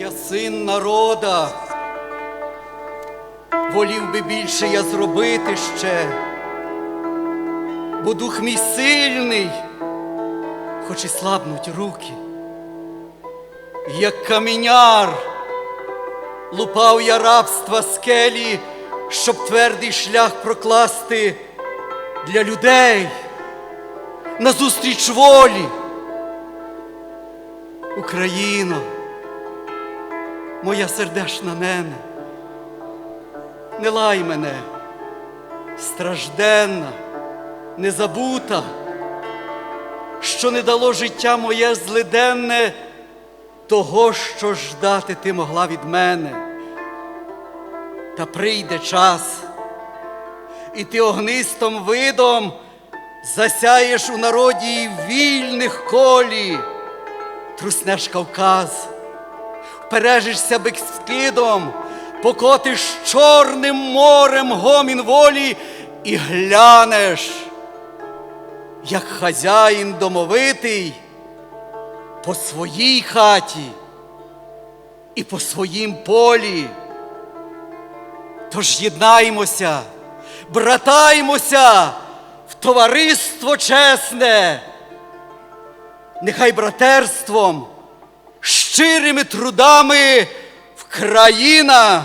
Я син народа, волів би більше я зробити ще, бо дух мій сильний, хоч і слабнуть руки, як каменяр, лупав я рабства скелі, щоб твердий шлях прокласти для людей. Назустріч волі. Україно, моя сердешна нене, не лай мене, стражденна, незабута, що не дало життя моє злиденне того, що ждати ти могла від мене. Та прийде час, і ти огнистом видом засяєш у народі вільних колі труснеш Кавказ, впережишся бекскидом, покотиш Чорним морем гомін волі і глянеш, як хазяїн домовитий по своїй хаті і по своїм полі. Тож єднаймося, братаймося в товариство чесне нехай братерством, щирими трудами в країна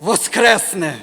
воскресне.